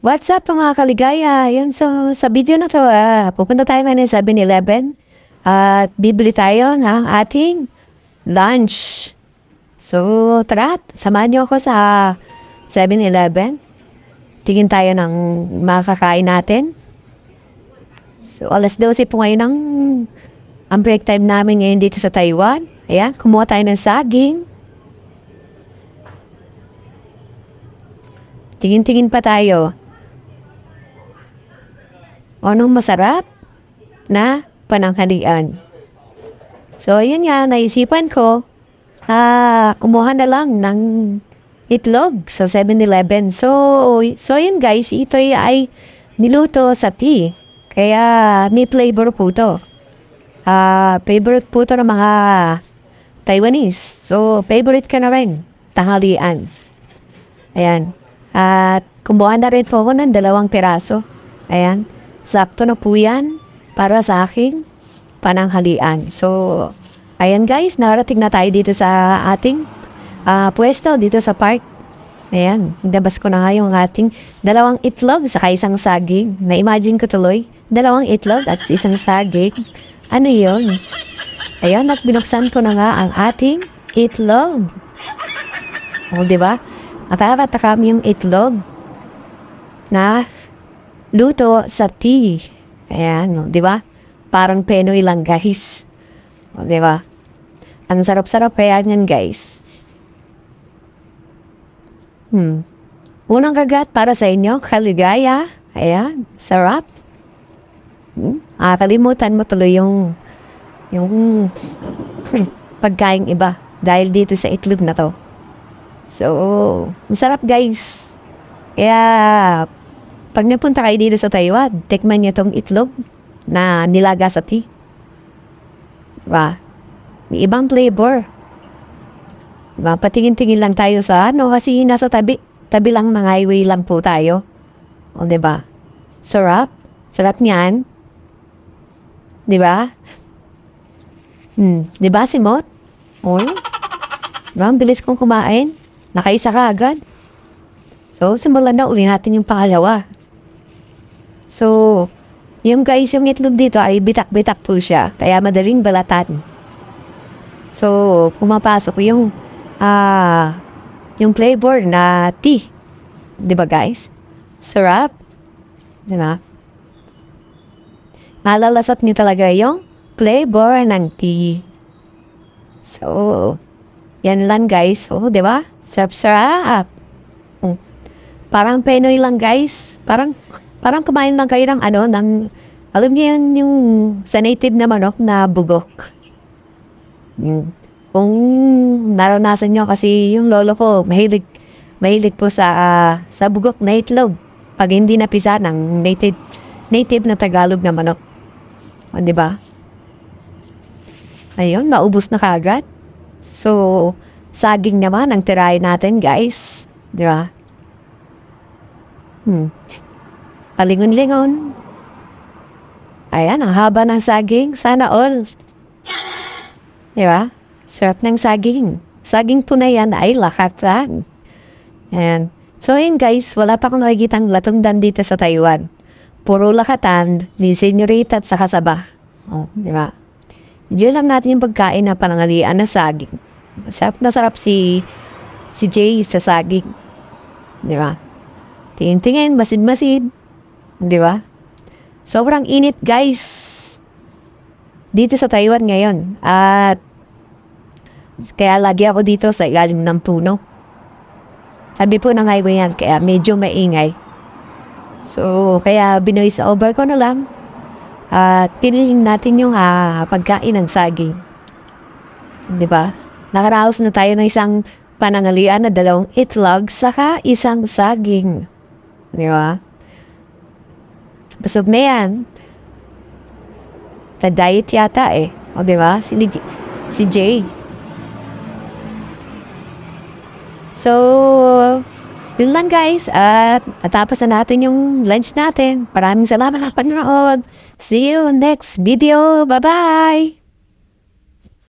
What's up mga kaligaya? Yun, so, sa video na to, ah, pupunta tayo ngayon sa 7-Eleven at bibili tayo ng ating lunch. So, tara, samahan niyo ako sa 7-Eleven. Tingin tayo ng makakain natin. So, alas 12 po ngayon ang, ang break time namin ngayon dito sa Taiwan. Ayan, kumuha tayo ng saging. Tingin-tingin pa tayo. O anong masarap na pananghalian. So, ayun nga, naisipan ko, ah, kumuha na lang ng itlog sa 7-Eleven. So, so yun guys, ito ay niluto sa tea. Kaya may flavor po to. Ah, favorite po to ng mga Taiwanese. So, favorite ka na rin. Tanghalian. Ayan. At kumuha na rin po ako ng dalawang piraso. Ayan. Sakto na po yan para sa aking pananghalian. So, ayan guys, narating na tayo dito sa ating ah, pwesto, dito sa park. Ayan, nabas ko na nga yung ating dalawang itlog sa isang saging. Na-imagine ko tuloy, dalawang itlog at isang saging. Ano yon? Ayan, at binuksan ko na nga ang ating itlog. O, di ba? Nakakatakam yung itlog na luto sa tea. Ayan, o, di ba? Parang Penoy lang, guys. O, di ba? Ang sarap-sarap kaya yan, guys. Hmm. Unang kagat para sa inyo, kaligaya. Ayan, sarap. Hmm? Ah, kalimutan mo tuloy yung yung pagkain iba dahil dito sa itlog na to. So, masarap guys. Kaya, pag napunta kayo dito sa Taiwan, tikman nyo tong itlog na nilaga sa tea. Diba? May ibang flavor. Diba? Patingin-tingin lang tayo sa ano kasi nasa tabi. Tabi lang mga highway lang po tayo. O, diba? Sarap. Sarap niyan. Diba? Hmm. Diba, Simot? Oy. Diba, ang bilis kong kumain. Nakaisa ka agad. So, simulan na uli natin yung pangalawa. So, yung guys, yung itlog dito ay bitak-bitak po siya. Kaya madaling balatan. So, pumapasok yung ah yung flavor na tea. 'Di ba guys? Sarap. 'Di ba? Malalasat niyo talaga yung flavor ng tea. So, yan lang guys. Oh, 'di ba? Sarap-sarap. Mm. Parang Penoy lang guys. Parang parang kumain lang kayo ng ano, ng alam niyo yun yung sa native na manok na bugok. Mm. Kung naranasan nyo kasi yung lolo ko, mahilig, mahilig po sa, ah, sa bugok na itlog. Pag hindi napisa ng native, native na Tagalog na manok. O, di ba? Ayun, maubos na kagad. So, saging naman ang tirahin natin, guys. Di ba? Hmm. Palingon-lingon. Ayan, ang haba ng saging. Sana all. Di ba? Sarap ng saging. Saging na yan ay lakatan. Ayan. So, yun guys, wala pa akong nakikitang latundan dito sa Taiwan. Puro lakatan, ni senyorita at saka saba. Oh, di ba? Diyan lang natin yung pagkain na panangalian na saging. Sarap na sarap si si Jay sa saging. Di ba? Tingin-tingin, masid-masid. Di ba? Sobrang init, guys. Dito sa Taiwan ngayon. At kaya lagi ako dito sa ilalim ng puno. Sabi po ng highway yan, kaya medyo maingay. So, kaya binoy sa over ko na lang. At piniling natin yung ah, pagkain ng saging. Di ba? Nakaraos na tayo ng isang panangalian na dalawang itlog saka isang saging. Di ba? Busog na yan. Ta-diet yata eh. O di ba? Si, si Jay. So, yun lang guys. At natapos na natin yung lunch natin. Maraming salamat na panonood. See you next video. Bye-bye!